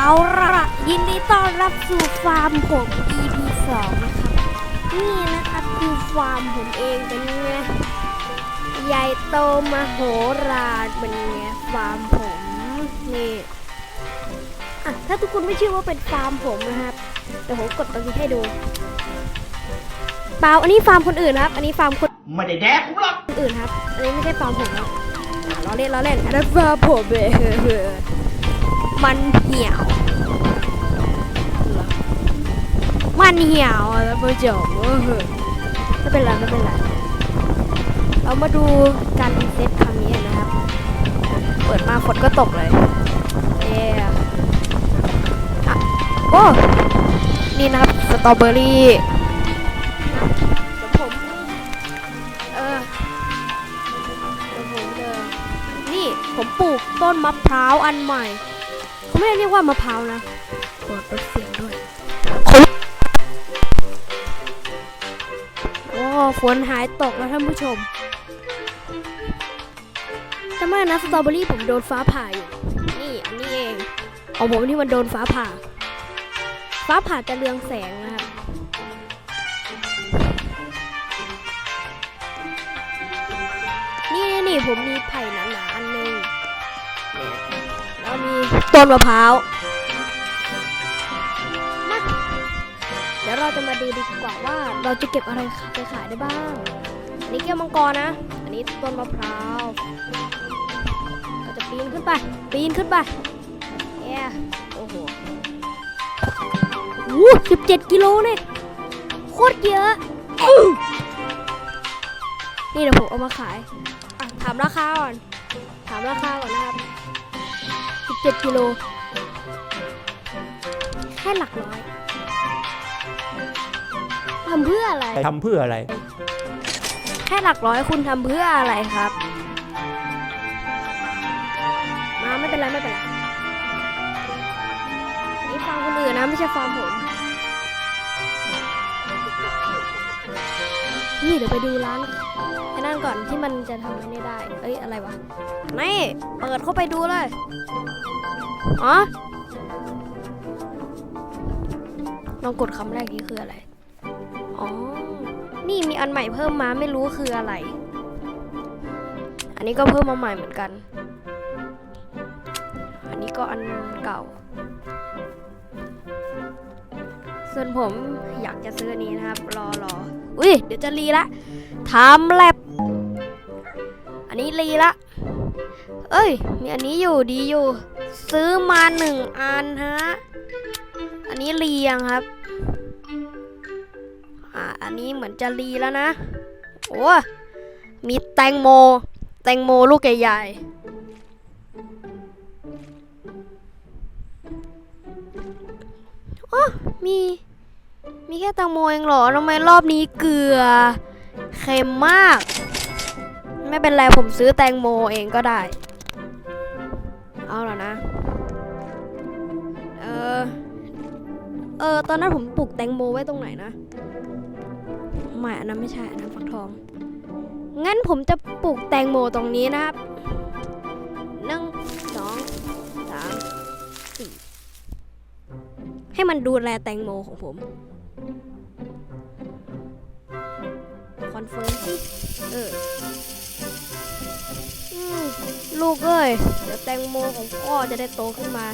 เอาละยินดีต้อนรับสู่ฟาร์มผม EP 2นะครับ นี่นะครับคือฟาร์มผมเองเป็นไงใหญ่โตมโหฬารเป็นไงฟาร์มผมนี่อะถ้าทุกคนไม่เชื่อว่าเป็นฟาร์มผมนะครับเดี๋ยวผมกดตรงนี้ให้ดูเปล่าอันนี้ฟาร์มคนอื่นนะครับ อันนี้ฟาร์มคนไม่ได้แดกกูหรอกคนอื่นครับ อันนี้ไม่ใช่ฟาร์มผมนะอะล้อเล่นล้อเล่นอันนั้นฟาร์มผมเอง มันเหี่ยว มันเหี่ยวอะท่านผู้ชมเออไม่เป็นไรไม่เป็นไร เรามาดูการรีเซ็ตครั้งนี้นะครับ เปิดมาฝนก็ตกเลยเอ๊ะอะโอ้นี่นะครับสตรอเบอรี่ผมเออเดี๋ยวผมเจอนี่ผมปลูกต้นมะพร้าวอันใหม่ ไม่ได้เรียกว่ามะพร้าวนะเปิดลดเสียงด้วยโอ้ฝนหายตกแล้วท่านผู้ชมจำไม่ได้นะสตรอเบอรี่ผมโดนฟ้าผ่าอยู่ นี่อันนี้เองของผมที่มันโดนฟ้าผ่า ฟ้าผ่าจะเรืองแสงนะครับนี่นี่นี่ผมมีไผ่หนา ต้นมะพร้าวมาเดี๋ยวเราจะมาดูดีกว่าว่าเราจะเก็บอะไรไปขายได้บ้าง อันนี้แก้วมังกรนะ อันนี้ต้นมะพร้าวเราจะปีนขึ้นไป ปีนขึ้นไปเย้โอ้โหโอ้สิบเจ็ดกิโลเนี่ยโคตรเยอะ นี่เดี๋ยวผมเอามาขาย อะ ถามราคาก่อน ถามราคาก่อนนะครับ 17กิโล แค่หลักร้อยทำเพื่ออะไร ทำเพื่ออะไร แค่หลักร้อยคุณทำเพื่ออะไรครับ มาไม่เป็นไรไม่เป็นไรอันนี่ฟาร์มคนอื่นนะไม่ใช่ฟาร์มผม นี่เดี๋ยวไปดูร้านไอ้นั่นก่อนที่มันจะทำอะไรได้ เอ้ยอะไรวะนี่เปิดเข้าไปดูเลยอ๋อลองกดคำแรกนี้คืออะไร อ๋อ นี่มีอันใหม่เพิ่มมาไม่รู้คืออะไร อันนี้ก็เพิ่มมาใหม่เหมือนกัน อันนี้ก็อันเก่า ส่วนผมอยากจะซื้อนนี้นะครับ รอรออุ้ยเดี๋ยวจะรีละทำแลบอันนี้รีละ เอ้ย มีอันนี้อยู่ดีอยู่ ซื้อมาหนึ่งอันฮะ อันนี้รียังครับ อ่า อันนี้เหมือนจะรีแล้วนะ โอ้มีแตงโม แตงโมลูกใหญ่ๆ โอ้มี มีแค่แตงโมเองเหรอทำไมรอบนี้เกลือ เค็มมาก ไม่เป็นไรผมซื้อแตงโมเองก็ได้ เอาแล้วนะ เออ เออ ตอนนั้นผมปลูกแตงโมไว้ตรงไหนนะไม่อันนั้นไม่ใช่อันนั้นฟักทอง งั้นผมจะปลูกแตงโมตรงนี้นะครับ ให้มันดูแลแตงโมของผมคอนเฟิร์มสิเอออืมลูกเอ้ยเดี๋ยวแตงโมของพ่อจะได้โตขึ้นมา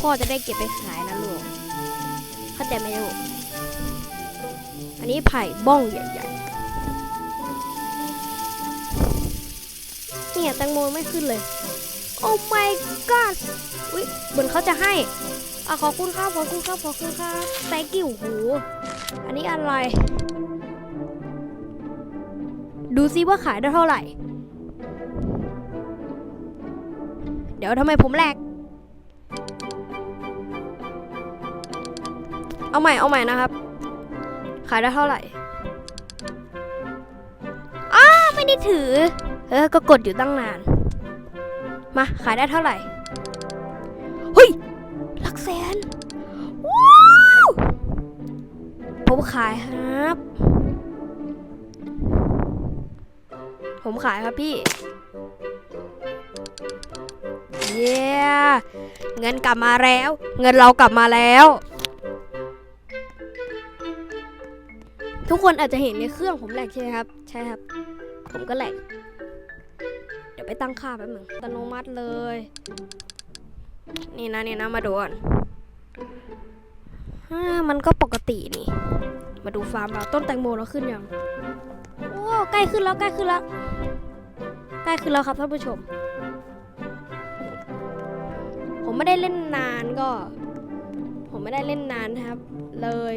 พ่อจะได้เก็บไปขายนะลูกเข้าใจไหมลูกอันนี้ไผ่บ้องใหญ่ๆเนี่ยแตงโมไม่ขึ้นเลย โอ้ my god อุ๊ยเหมือนเขาจะให้ อะขอบคุณครับขอบคุณครับขอบคุณครับ thank you โหอันนี้อะไร ดูซิว่าขายได้เท่าไหร่ เดี๋ยวทำไมผมแหลกเอาใหม่เอาใหม่นะครับ ขายได้เท่าไหร่อ้าไม่ได้ถือ เออก็กดอยู่ตั้งนาน มาขายได้เท่าไหร่ ขายครับ ผมขายครับพี่ เย้เงินกลับมาแล้ว เงินเรากลับมาแล้ว ทุกคนอาจจะเห็นในเครื่องผมแหลกใช่ไหมครับ ใช่ครับ ผมก็แหลก เดี๋ยวไปตั้งค่าแป๊บนึงอัตโนมัติเลย นี่นะนี่นะมาดูก่อนมันก็ปกตินี่ มาดูฟาร์มเราต้นแตงโมเราขึ้นยังโอ้ใกล้ขึ้นแล้วใกล้ขึ้นแล้วใกล้ขึ้นแล้วครับท่านผู้ชม ผมไม่ได้เล่นนานก็ ผมไม่ได้เล่นนานนะครับ เลย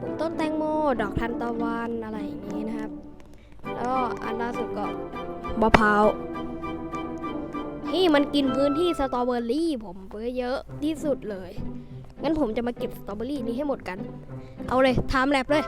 ปลูกต้นแตงโม ดอกทานตะวันอะไรอย่างนี้นะครับ แล้วก็อันล่าสุดก็มะพร้าวที่มันกินพื้นที่สตรอเบอรี่ผมเยอะที่สุดเลย งั้นผมจะมาเก็บสตรอเบอรี่นี้ให้หมดกัน เอาเลยทำแลบเลย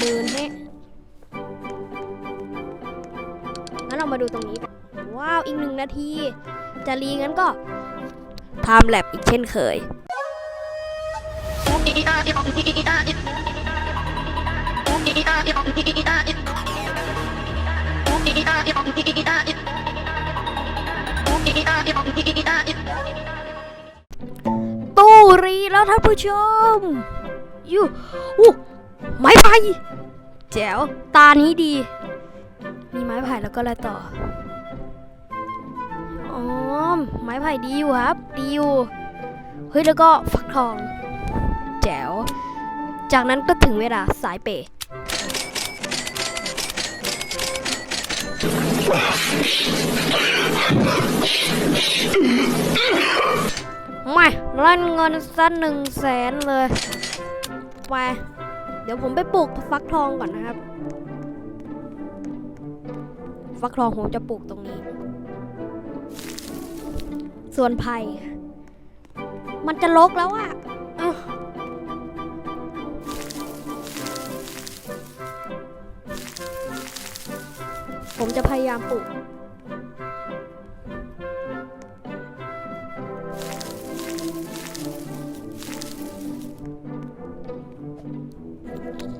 มื่นเฮงั้นเรามาดูตรงนี้ว้าว อีกหนึ่งนาที จะรีงั้นก็ไทม์แลบอีกเช่นเคย ตู้รีแล้วท่านผู้ชมยูอู้ไม้ไผ่แจ๋ว ตานี้ดี มีไม้ไผ่แล้วก็อะไรต่อ ไม้ไผ่ดีอยู่ครับ ดีอยู่ เฮ้ยแล้วก็ฟักทอง แจ๋ว จากนั้นก็ถึงเวลาสายเปย์ไม่เล่นเงินสักหนึ่งแสนเลยไปเดี๋ยวผมไปปลูกฟักทองก่อนนะครับ ฟักทองผมจะปลูกตรงนี้ ส่วนไผ่มันจะลกแล้วอะผมจะพยายามปลูก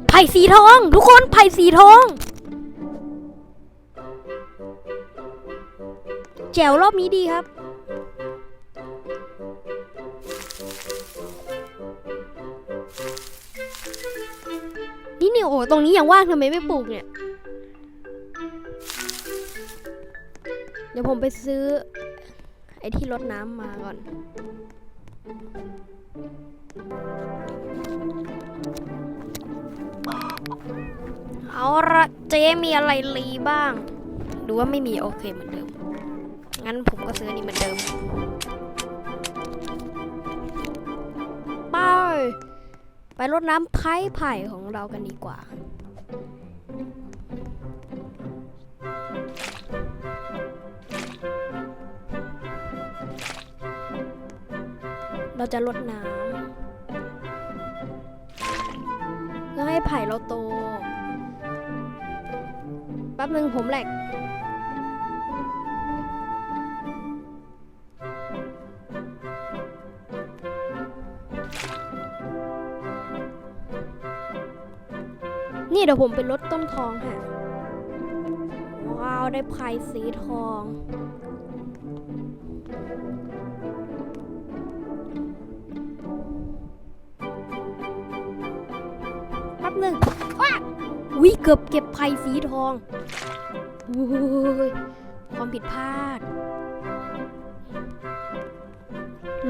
ไผ่สีทอง ทุกคนไผ่สีทองแจวรอบนี้ดีครับ ตรงนี้ยังว่างทำไมไม่ปลูกเนี่ย เดี๋ยวผมไปซื้อ ไอ้ที่รดน้ำมาก่อน เอาละเจ๊มีอะไรรีบ้าง ดูว่าไม่มีโอเคเหมือนเดิม งั้นผมก็ซื้อนนี้เหมือนเดิม ไป ไปรดน้ำไผ่ไผ่ของเรากันดีกว่า เราจะรดน้ำเพื่อให้ไผ่เราโตแป๊บหนึ่งผมแหลก นี่เดี๋ยวผมไปลดต้นทองฮะ ว้าวได้ไผ่สีทอง แป๊บหนึ่งว้าวิเกือบเก็บไผ่สีทองโอ้ยความผิดพลาด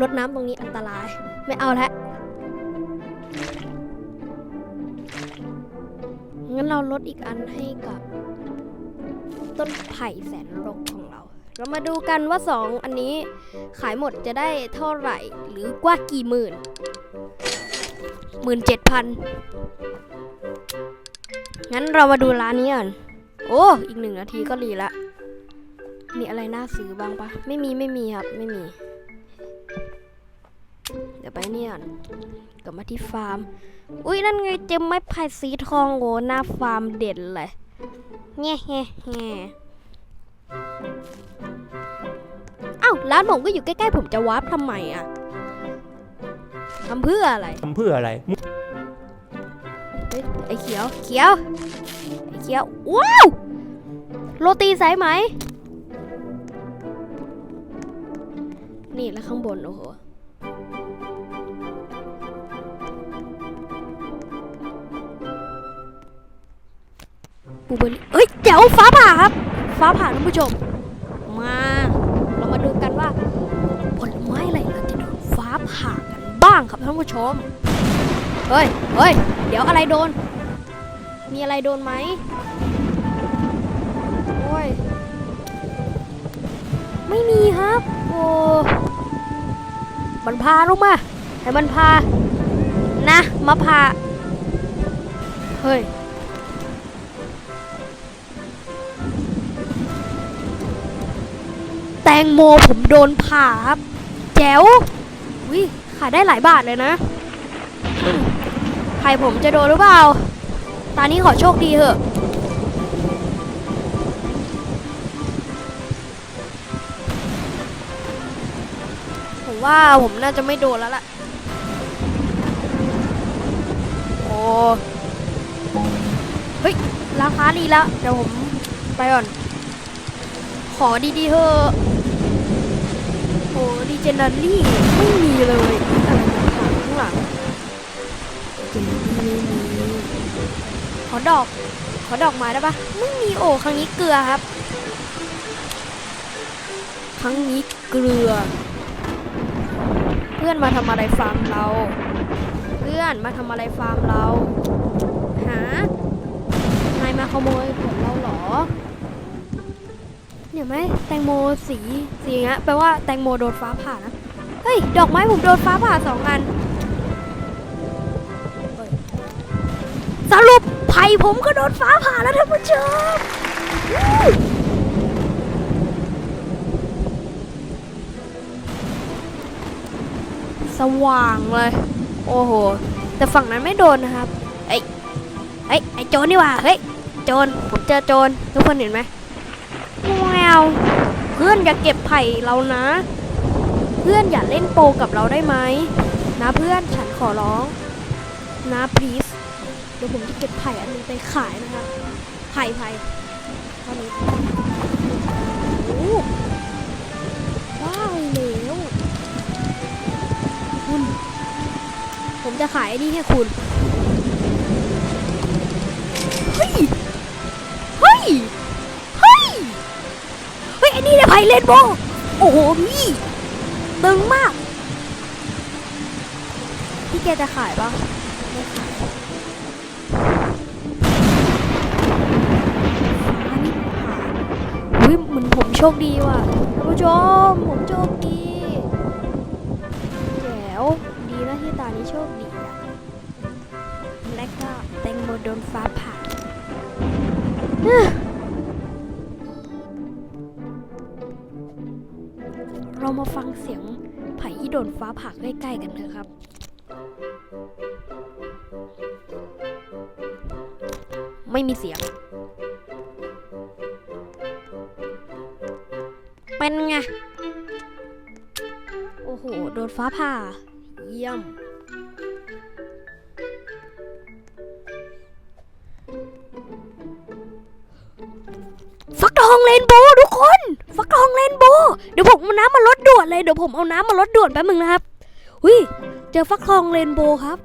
ลดน้ำตรงนี้อันตราย ไม่เอาแล้ว เราลดอีกอันให้กับต้นไผ่แสนรกของเรา เรามาดูกันว่าสองอันนี้ขายหมดจะได้เท่าไหร่หรือกว่ากี่หมื่นหมื่นเจ็ดพันงั้นเรามาดูร้านนี้ก่อน โอ้ อีกหนึ่งนาทีก็รีละ มีอะไรน่าซื้อบ้างปะ ไม่มีไม่มีครับ ไม่มี เดี๋ยวไปเนี่ยก่อนกลับมาที่ฟาร์ม อุ้ยนั่นไงเจมไม้ไผ่สีทองโหหน้าฟาร์มเด่นเลยแง่แง่แง่าวร้านผมก็อยู่ใกล้ๆผมจะวาร์ปทำไมอะทำเพื่ออะไรทำเพื่ออะไรเฮ้ยไอ้เขียวเขียวไอ้เขียวว้าวโรตีสายไหม นี่แล้วข้างบนโอ้โห บูเบอรี่เอ้ยเจ๋วฟ้าผ่าครับ ฟ้าผ่าท่านผู้ชม มา เรามาดูกันว่า ผลไม้อะไรเราจะโดนฟ้าผ่ากันบ้างครับท่านผู้ชม เฮ้ยเฮ้ยเดี๋ยวอะไรโดน มีอะไรโดนไหมโอ้ย ไม่มีครับ โอ้มันพาลงมาให้มันพา นะ มาพา เฮ้ย งโมผมโดนผ่าครับแจ๋ววิขายได้หลายบาทเลยนะใครผมจะโดนหรือเปล่า ตอนนี้ขอโชคดีเถอะ ผมว่าผมน่าจะไม่โดนแล้วล่ะ โอ้ เฮ้ย ราคาดีแล้ว เดี๋ยวผมไปก่อน ขอดีๆเถอะ อ้ดีเจนารี่ไม่มีเลยอะไรมาถามข้างหลังเจนารี่ไม่มีขอดอก ขอดอกไม้ได้ปะไม่มีโอ้ครั้งนี้เกลือครับ ครั้งนี้เกลือ เพื่อนมาทำอะไรฟาร์มเรา เพื่อนมาทำอะไรฟาร์มเรา หานายมาขโมยผลเราเหรอ เนี่ยไหมแตงโมสีสีอย่างเงี้ยแปลว่าแตงโมโดนฟ้าผ่านะ เฮ้ย ดอกไม้ผมโดนฟ้าผ่าสองอัน สรุปไผ่ผมก็โดนฟ้าผ่าแล้วท่านผู้ชมสว่างเลย โอ้โห แต่ฝั่งนั้นไม่โดนนะครับ เอ้ยเฮ้ยไอ้โจรนี่ว่า เฮ้ย โจร ผมเจอโจร ทุกคนเห็นไหม แมวเพื่อนอย่าเก็บไผ่เรานะ เพื่อนอย่าเล่นโปกับเราได้ไหมนะเพื่อนฉันขอร้องนะ please เดี๋ยวผมจะเก็บไผ่อันนึงไปขายนะครับไผ่ไผ่เท่านี้โอ้ว้าวเลวคุณ ผมจะขายอันนี้ให้คุณ นี่เนี่ยไพเรนโบว์โอ้โหพี่ตึงมาก พี่แกจะขายปะไม่ขายอุ้ยเหมือนผมโชคดีว่ะท่านผู้ชมผมโชคดีแจ๋วดีนะที่ตานี้โชคดีอะและก็แตงโมโดนฟ้าผ่า เรามาฟังเสียงไผ่ที่โดนฟ้าผ่าใกล้ๆกันเถอะครับไม่มีเสียง เป็นไง โอ้โห โดนฟ้าผ่า เยี่ยม เดี๋ยวผมเอาน้ำมาลดด่วนแป๊บนึงนะครับ อุ้ยเจอฟักทองเรนโบว์ครับ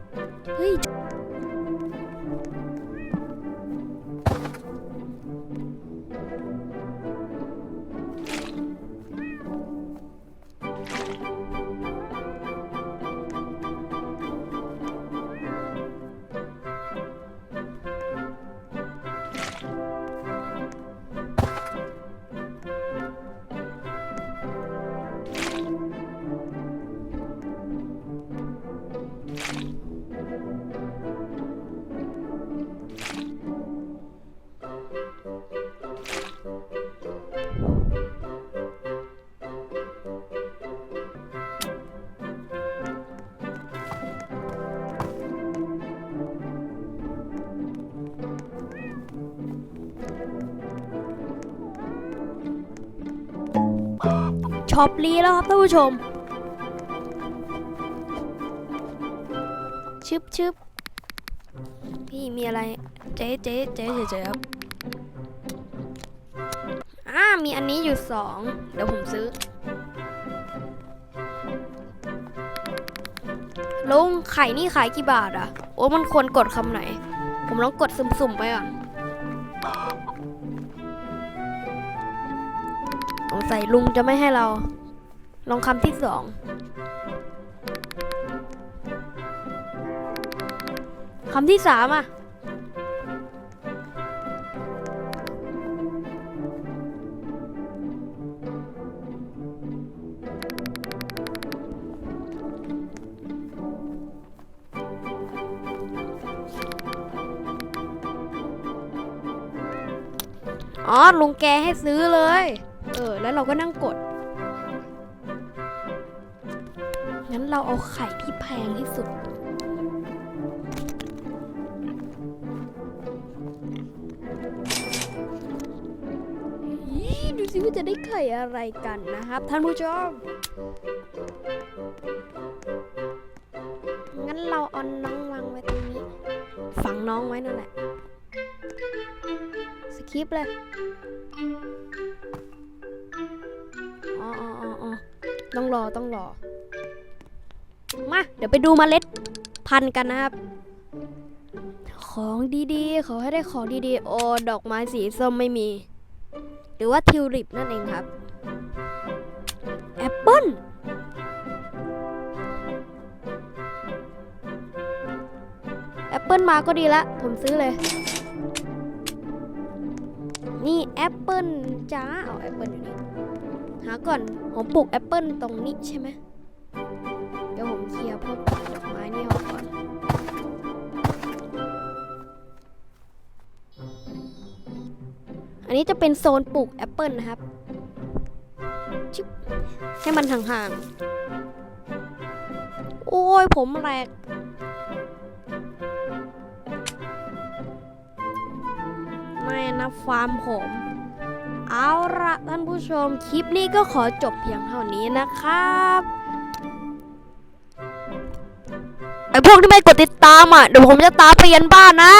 ช็อปลีแล้วครับท่านผู้ชม ชึบชึบพี่มีอะไรเจ๊เจ๊เจ๊เจ๊ๆครับ อยู่สองเดี๋ยวผมซื้อ ลุงไข่นี่ขายกี่บาทอะโอ้มันควรกดคำไหน ผมลองกดสุ่มๆไปก่อนสงสัยลุงจะไม่ให้เรา ลองคำที่สองคำที่สามอะ อ๋อลุงแกให้ซื้อเลย เออ แล้วเราก็นั่งกด งั้นเราเอาไข่ที่แพงที่สุด ดูสิว่าจะได้ไข่อะไรกันนะครับ ท่านผู้ชม งั้นเราเอาน้องวางไว้ตรงนี้ ฝังน้องไว้นั่นแหละ คริปเลยอ๋ออ๋ออ๋อต้องรอต้องรอ มาเดี๋ยวไปดูเมล็ดพันธุ์กันนะครับ ของดีๆ ขอให้ได้ของดีๆ โอดอกไม้สีส้มไม่มี หรือว่าทิวลิปนั่นเองครับ แอปเปิ้ลแอปเปิ้ลมาก็ดีละ ผมซื้อเลย นี่แอปเปิลจ้าเอาแอปเปิลอยู่นี่หาก่อนผมปลูกแอปเปิลตรงนี้ใช่ไหมเดี๋ยวผมเคลียร์พวกดอกไม้นี่ออกก่อนอันนี้จะเป็นโซนปลูกแอปเปิลนะครับชิบให้มันห่างๆโอ้ยผมแหลก ไม่นะฟาร์มผม เอาละท่านผู้ชมคลิปนี้ก็ขอจบเพียงเท่านี้นะครับไอพวกที่ไม่กดติดตามอะเดี๋ยวผมจะตามไปยันบ้านนะ